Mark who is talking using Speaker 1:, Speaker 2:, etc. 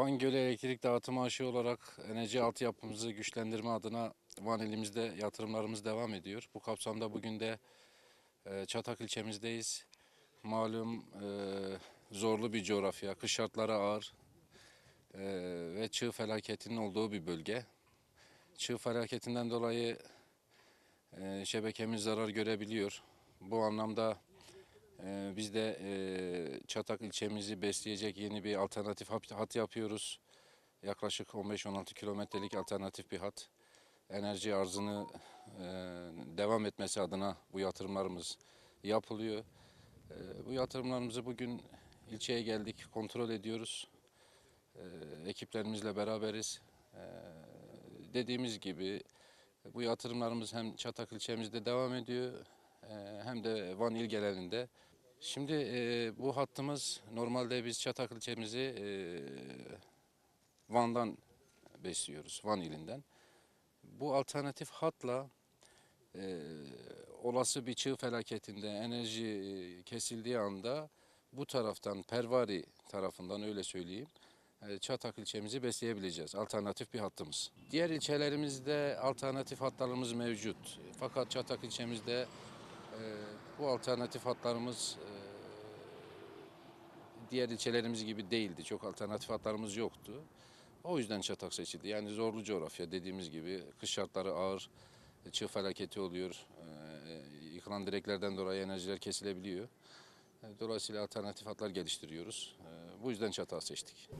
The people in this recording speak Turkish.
Speaker 1: Van Gölü Elektrik Dağıtım Aşı olarak enerji altyapımızı güçlendirme adına Van ilimizde yatırımlarımız devam ediyor. Bu kapsamda bugün de e, Çatak ilçemizdeyiz. Malum e, zorlu bir coğrafya, kış şartları ağır e, ve çığ felaketinin olduğu bir bölge. Çığ felaketinden dolayı şebekemiz zarar görebiliyor. Bu anlamda ee, biz de e, Çatak ilçemizi besleyecek yeni bir alternatif hat, yapıyoruz. Yaklaşık 15-16 kilometrelik alternatif bir hat. Enerji arzını e, devam etmesi adına bu yatırımlarımız yapılıyor. E, bu yatırımlarımızı bugün ilçeye geldik, kontrol ediyoruz. Ekiplerimizle beraberiz. Dediğimiz gibi bu yatırımlarımız hem Çatak ilçemizde devam ediyor hem de Van il genelinde. Şimdi e, bu hattımız normalde biz Çatak ilçemizi e, Van'dan besliyoruz, Van ilinden. Bu alternatif hatla e, olası bir çığ felaketinde enerji e, kesildiği anda bu taraftan Pervari tarafından öyle söyleyeyim e, Çatak ilçemizi besleyebileceğiz. Alternatif bir hattımız. Diğer ilçelerimizde alternatif hatlarımız mevcut. Fakat Çatak ilçemizde e, bu alternatif hatlarımız e, diğer ilçelerimiz gibi değildi. Çok alternatif hatlarımız yoktu. O yüzden Çatak seçildi. Yani zorlu coğrafya dediğimiz gibi kış şartları ağır, çığ felaketi oluyor. E, yıkılan direklerden dolayı enerjiler kesilebiliyor. E, Dolayısıyla alternatif hatlar geliştiriyoruz. Bu yüzden Çatak'ı seçtik.